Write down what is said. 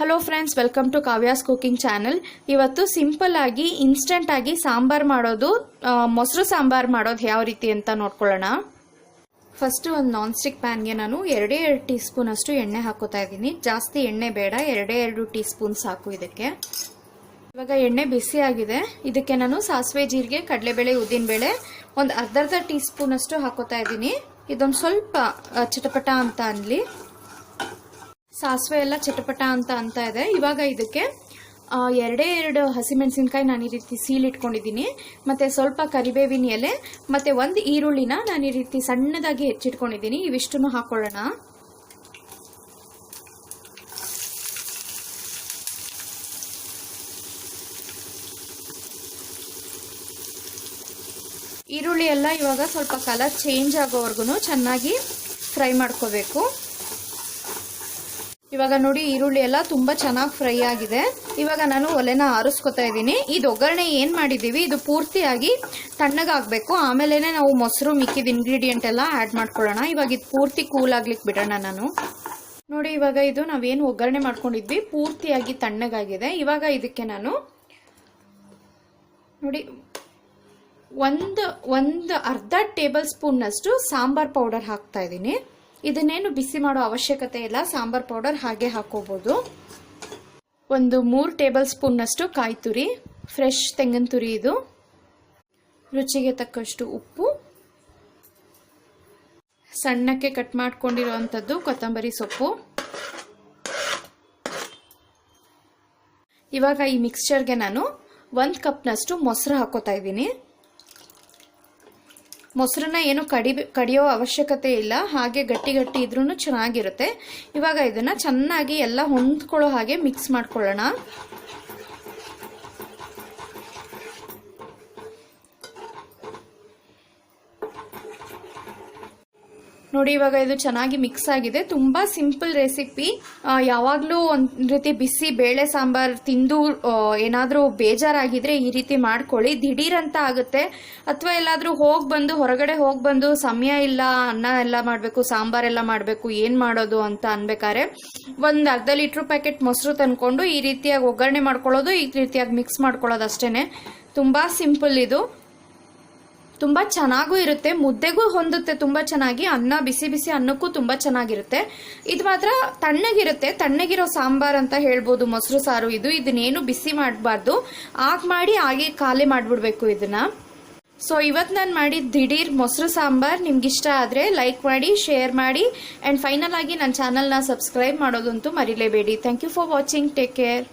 Hello friends welcome to Kavya's cooking channel ಇವತ್ತು simple ಆಗಿ instant ಆಗಿ ಸಾಂಬಾರ್ ಮಾಡೋದು ಮೊಸರು ಸಾಂಬಾರ್ ಮಾಡೋದು ಯಾವ ರೀತಿ ಅಂತ ನೋಡ್ಕೊಳ್ಳೋಣ. ಫಸ್ಟ್ ಒಂದು ನಾನ್ ಸ್ಟಿಕ್ ಪ್ಯಾನ್ಗೆ ನಾನು ಎರಡೇ ಎರಡು ಟೀ ಸ್ಪೂನ್ ಅಷ್ಟು ಎಣ್ಣೆ ಹಾಕೋತಾ ಇದ್ದೀನಿ. ಜಾಸ್ತಿ ಎಣ್ಣೆ ಬೇಡ, ಎರಡೇ ಎರಡು ಟೀ ಸ್ಪೂನ್ ಸಾಕು ಇದಕ್ಕೆ. ಇವಾಗ ಎಣ್ಣೆ ಬಿಸಿ ಆಗಿದೆ. ಇದಕ್ಕೆ ನಾನು ಸಾಸಿವೆ ಜೀರಿಗೆ, ಕಡಲೆಬೇಳೆ ಉದ್ದಿನಬೇಳೆ ಒಂದು ಅರ್ಧರ್ಧ ಅರ್ಧ ಟೀ ಸ್ಪೂನ್ ಅಷ್ಟು ಹಾಕೋತಾ ಇದ್ದೀನಿ. ಇದೊಂದು ಸ್ವಲ್ಪ ಚಟಪಟ ಅಂತ ಅನ್ಲಿ. ಸಾಸಿವೆ ಎಲ್ಲ ಚಟಪಟ ಅಂತ ಅಂತ ಇದೆ. ಇವಾಗ ಇದಕ್ಕೆ ಎರಡೇ ಎರಡು ಹಸಿಮೆಣಸಿನ್ಕಾಯಿ ನಾನು ಈ ರೀತಿ ಸೀಲ್ ಇಟ್ಕೊಂಡಿದ್ದೀನಿ. ಮತ್ತೆ ಸ್ವಲ್ಪ ಕರಿಬೇವಿನ ಎಲೆ, ಮತ್ತು ಒಂದು ಈರುಳ್ಳಿನ ನಾನು ಈ ರೀತಿ ಸಣ್ಣದಾಗಿ ಹೆಚ್ಚಿಟ್ಕೊಂಡಿದ್ದೀನಿ. ಇವಿಷ್ಟನ್ನು ಹಾಕ್ಕೊಳ್ಳೋಣ ಈರುಳ್ಳಿ ಎಲ್ಲ ಇವಾಗ ಸ್ವಲ್ಪ ಕಲರ್ ಚೇಂಜ್ ಆಗೋವರೆಗೂ ಚೆನ್ನಾಗಿ ಫ್ರೈ ಮಾಡ್ಕೋಬೇಕು. ಇವಾಗ ನೋಡಿ ಈರುಳ್ಳಿ ಎಲ್ಲ ತುಂಬಾ ಚೆನ್ನಾಗಿ ಫ್ರೈ ಆಗಿದೆ. ಇವಾಗ ನಾನು ಒಲೆನ ಆರಿಸ್ಕೊತಾ ಇದ್ದೀನಿ. ಇದು ಒಗ್ಗರಣೆ ಏನು ಮಾಡಿದ್ದೀವಿ? ಇದು ಪೂರ್ತಿಯಾಗಿ ತಣ್ಣಗಾಗಬೇಕು ಆಮೇಲೆನೆ ನಾವು ಮೊಸರು, ಮಿಕ್ಕಿದ ಇಂಗ್ರೀಡಿಯೆಂಟ್ ಎಲ್ಲ ಆಡ್ ಮಾಡ್ಕೊಳ್ಳೋಣ. ಇವಾಗ ಇದು ಪೂರ್ತಿ ಕೂಲ್ ಆಗ್ಲಿಕ್ಕೆ ಬಿಡೋಣ ನಾನು. ನೋಡಿ ಇವಾಗ ಇದು ನಾವೇನು ಒಗ್ಗರಣೆ ಮಾಡ್ಕೊಂಡಿದ್ವಿ. ಪೂರ್ತಿಯಾಗಿ ತಣ್ಣಗಾಗಿದೆ ಇವಾಗ ಇದಕ್ಕೆ ನಾನು ನೋಡಿ ಒಂದು ಒಂದು ಅರ್ಧ ಟೇಬಲ್ ಸ್ಪೂನ್ನಷ್ಟು ಸಾಂಬಾರ್ ಪೌಡರ್ ಹಾಕ್ತಾ ಇದ್ದೀನಿ. ಇದನ್ನೇನು ಬಿಸಿ ಮಾಡೋ ಅವಶ್ಯಕತೆ ಇಲ್ಲ, ಸಾಂಬಾರ್ ಪೌಡರ್ ಹಾಗೆ ಹಾಕೋಬಹುದು ಒಂದು ಮೂರು ಟೇಬಲ್ ಸ್ಪೂನ್ನಷ್ಟು ಕಾಯಿ ತುರಿ ಫ್ರೆಶ್ ತೆಂಗಿನ ತುರಿ ಇದು. ರುಚಿಗೆ ತಕ್ಕಷ್ಟು ಉಪ್ಪು. ಸಣ್ಣಕ್ಕೆ ಕಟ್ ಮಾಡ್ಕೊಂಡಿರುವಂಥದ್ದು ಕೊತ್ತಂಬರಿ ಸೊಪ್ಪು. ಇವಾಗ ಈ ಮಿಕ್ಸ್ಚರ್ಗೆ ನಾನು ಒಂದು ಕಪ್ನಷ್ಟು ಮೊಸರು ಹಾಕೋತಾ ಇದ್ದೀನಿ. ಮೊಸರನ್ನ ಏನು ಕಡಿ ಕಡಿಯೋ ಅವಶ್ಯಕತೆ ಇಲ್ಲ, ಹಾಗೆ ಗಟ್ಟಿ ಗಟ್ಟಿ ಇದ್ರೂ ಚೆನ್ನಾಗಿರುತ್ತೆ. ಇವಾಗ ಇದನ್ನ ಚೆನ್ನಾಗಿ ಎಲ್ಲ ಹೊಂದ್ಕೊಳ್ಳೋ ಹಾಗೆ ಮಿಕ್ಸ್ ಮಾಡ್ಕೊಳ್ಳೋಣ. ನೋಡಿ, ಇವಾಗ ಇದು ಚೆನ್ನಾಗಿ ಮಿಕ್ಸ್ ಆಗಿದೆ. ತುಂಬಾ ಸಿಂಪಲ್ ರೆಸಿಪಿ ಯಾವಾಗಲೂ ಒಂದು ರೀತಿ ಬಿಸಿ ಬೇಳೆ ಸಾಂಬಾರ್ ತಿಂದು ಏನಾದರೂ ಬೇಜಾರಾಗಿದ್ರೆ ಈ ರೀತಿ ಮಾಡ್ಕೊಳ್ಳಿ. ದಿಢೀರ್ ಅಂತ ಆಗುತ್ತೆ. ಅಥವಾ ಎಲ್ಲಾದರೂ ಹೋಗಿ ಬಂದು, ಹೊರಗಡೆ ಹೋಗಿ ಬಂದು ಸಮಯ ಇಲ್ಲ, ಅನ್ನ ಎಲ್ಲ ಮಾಡಬೇಕು, ಸಾಂಬಾರ್ ಎಲ್ಲ ಮಾಡಬೇಕು, ಏನು ಮಾಡೋದು ಅಂತ ಅನ್ಬೇಕಾದ್ರೆ ಒಂದು ಅರ್ಧ ಲೀಟ್ರ್ ಪ್ಯಾಕೆಟ್ ಮೊಸರು ತಂದ್ಕೊಂಡು ಈ ರೀತಿಯಾಗಿ ಒಗ್ಗರಣೆ ಮಾಡ್ಕೊಳ್ಳೋದು, ಈ ರೀತಿಯಾಗಿ ಮಿಕ್ಸ್ ಮಾಡ್ಕೊಳ್ಳೋದು ಅಷ್ಟೇನೆ. ತುಂಬಾ ಸಿಂಪಲ್ ಇದು. ತುಂಬಾ ಚೆನ್ನಾಗೂ ಇರುತ್ತೆ, ಮುದ್ದೆಗೂ ಹೊಂದುತ್ತೆ ತುಂಬಾ ಚೆನ್ನಾಗಿ, ಅನ್ನ ಬಿಸಿ ಬಿಸಿ ಅನ್ನಕ್ಕೂ ತುಂಬಾ ಚೆನ್ನಾಗಿರುತ್ತೆ. ಇದು ಮಾತ್ರ ತಣ್ಣಗಿರುತ್ತೆ, ತಣ್ಣಗಿರೋ ಸಾಂಬಾರ್ ಅಂತ ಹೇಳ್ಬೋದು, ಮೊಸರು ಸಾರು ಇದು, ಇದನ್ನೇನು ಬಿಸಿ ಮಾಡಬಾರ್ದು. ಆಗ ಮಾಡಿ ಹಾಗೆ ಖಾಲಿ ಮಾಡಿಬಿಡ್ಬೇಕು ಇದನ್ನ. ಸೊ ಇವತ್ತು ನಾನು ಮಾಡಿದ ದಿಢೀರ್ ಮೊಸರು ಸಾಂಬಾರ್, ನಿಮ್ಗಿಷ್ಟ ಆದರೆ ಲೈಕ್ ಮಾಡಿ ಶೇರ್ ಮಾಡಿ ಆ್ಯಂಡ್ ಫೈನಲ್ ಆಗಿ ನನ್ನ ಚಾನಲ್ನ ಸಬ್ಸ್ಕ್ರೈಬ್ ಮಾಡೋದಂತೂ ಮರಿಲೇಬೇಡಿ. Thank you for watching take care